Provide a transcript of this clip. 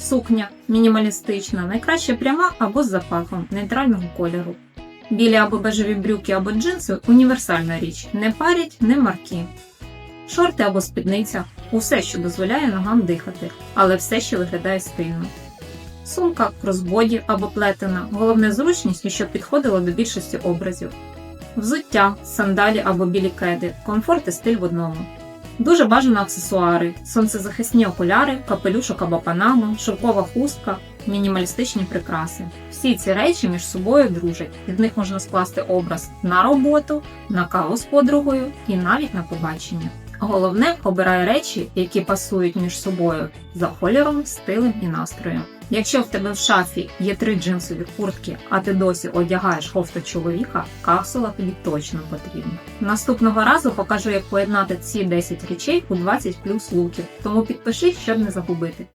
Сукня мінімалістична, найкраще пряма або з запахом нейтрального кольору. Білі або бежеві брюки або джинси універсальна річ, не парять, не маркі. Шорти або спідниця усе, що дозволяє ногам дихати, але все ще виглядає стильно. Сумка, кросбоді або плетена, головне зручність і щоб підходило до більшості образів. Взуття, сандалі або білі кеди, комфорт і стиль в одному. Дуже бажано аксесуари, сонцезахисні окуляри, капелюшок або панама, шовкова хустка, мінімалістичні прикраси. Всі ці речі між собою дружать. Від них можна скласти образ на роботу, на каву з подругою і навіть на побачення. Головне, обирай речі, які пасують між собою за кольором, стилем і настроєм. Якщо в тебе в шафі є три джинсові куртки, а ти досі одягаєш кофту чоловіка, капсула тобі точно потрібна. Наступного разу покажу, як поєднати ці 10 речей у 20 плюс луків, тому підпишись, щоб не загубити.